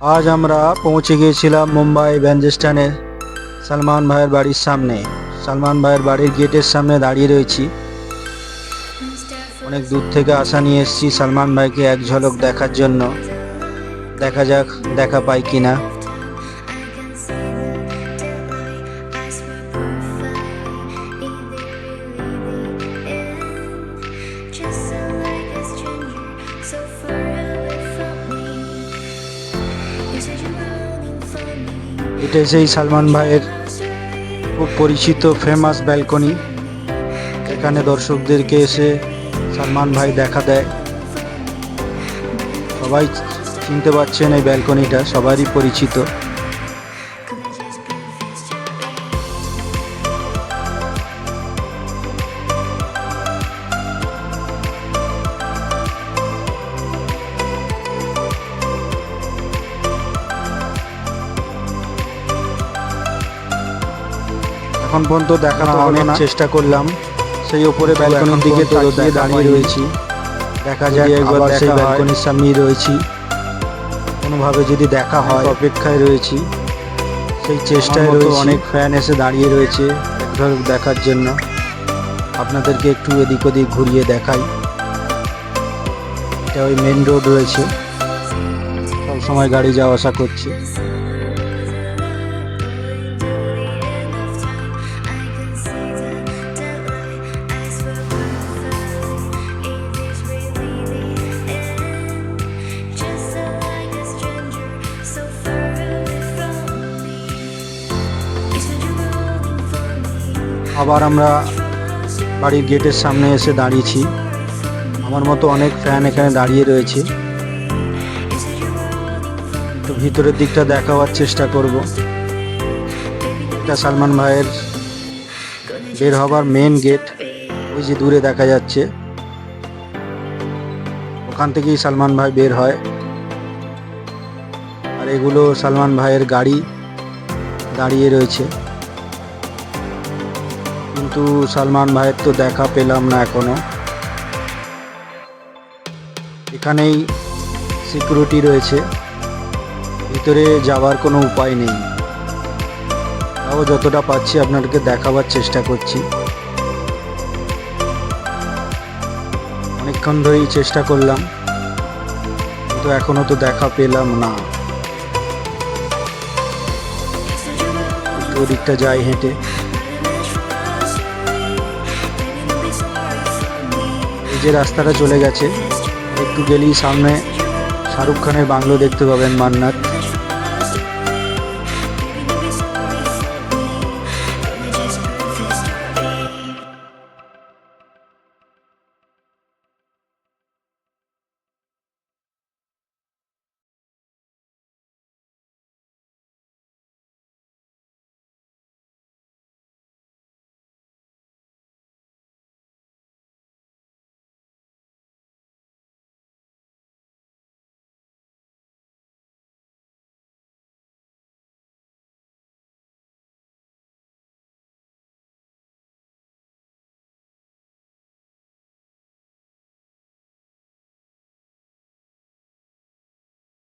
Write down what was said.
আজ আমরা পৌঁছে গিয়েছিলাম মুম্বাই ব্যাঞ্জস্টানে সালমান ভাইয়ের বাড়ির সামনে। সালমান ভাইয়ের বাড়ির গেটের সামনে দাঁড়িয়ে রয়েছি। অনেক দূর থেকে আশা নিয়ে এসেছি সালমান ভাইকে এক ঝলক দেখার জন্য। দেখা যাক, দেখা পাই কিনা। So এটা সেই সালমান ভাইয়ের খুব পরিচিত ফেমাস ব্যালকনি এখানে দর্শকদেরকে এসে সালমান ভাই দেখা দেয়। সবাই চিনতে পারছেন এই ব্যালকনিটা সবারই পরিচিত। এখন পর্যন্ত দেখানো অনেক চেষ্টা করলাম। সেই ওপরে ব্যালকনির দিকে তাকিয়ে দাঁড়িয়ে রয়েছি। দেখা যায় একবার সেই ব্যালকনির সামনেই রয়েছি। কোনোভাবে যদি দেখা হয় অপেক্ষায় রয়েছি। সেই চেষ্টায় রয়েছে। অনেক ফ্যান এসে দাঁড়িয়ে রয়েছে এক ঝলক দেখার জন্য। আপনাদেরকে একটু এদিক ওদিক ঘুরিয়ে দেখাই। এটা ওই মেন রোড রয়েছে। সব সময় গাড়ি যাওয়া আসা করছে। আবার আমরা বাড়ির গেটের সামনে এসে দাঁড়িয়েছি। আমার মতো অনেক ফ্যান এখানে দাঁড়িয়ে রয়েছে. একটু ভিতরের দিকটা দেখাবার চেষ্টা করব। এটা সালমান ভাইয়ের বের হবার মেন গেট ওই যে দূরে দেখা যাচ্ছে। ওখান থেকেই সালমান ভাই বের হয়। আর এগুলো সালমান ভাইয়ের গাড়ি দাঁড়িয়ে রয়েছে। কিন্তু সালমান ভাইয়ের তো দেখা পেলাম না এখনও। এখানেই সিকিউরিটি রয়েছে। ভিতরে যাওয়ার কোনো উপায় নেই। তাও যতটা পাচ্ছি আপনাদেরকে দেখাবার চেষ্টা করছি। অনেকক্ষণ ধরেই চেষ্টা করলাম, কিন্তু এখনও তো দেখা পেলাম না। ওদিকটা যাই হেঁটে। যে রাস্তাটা চলে গেছে একটু গেলেই সামনে শাহরুখ খানের বাংলো দেখতে পাবেন মান্নাত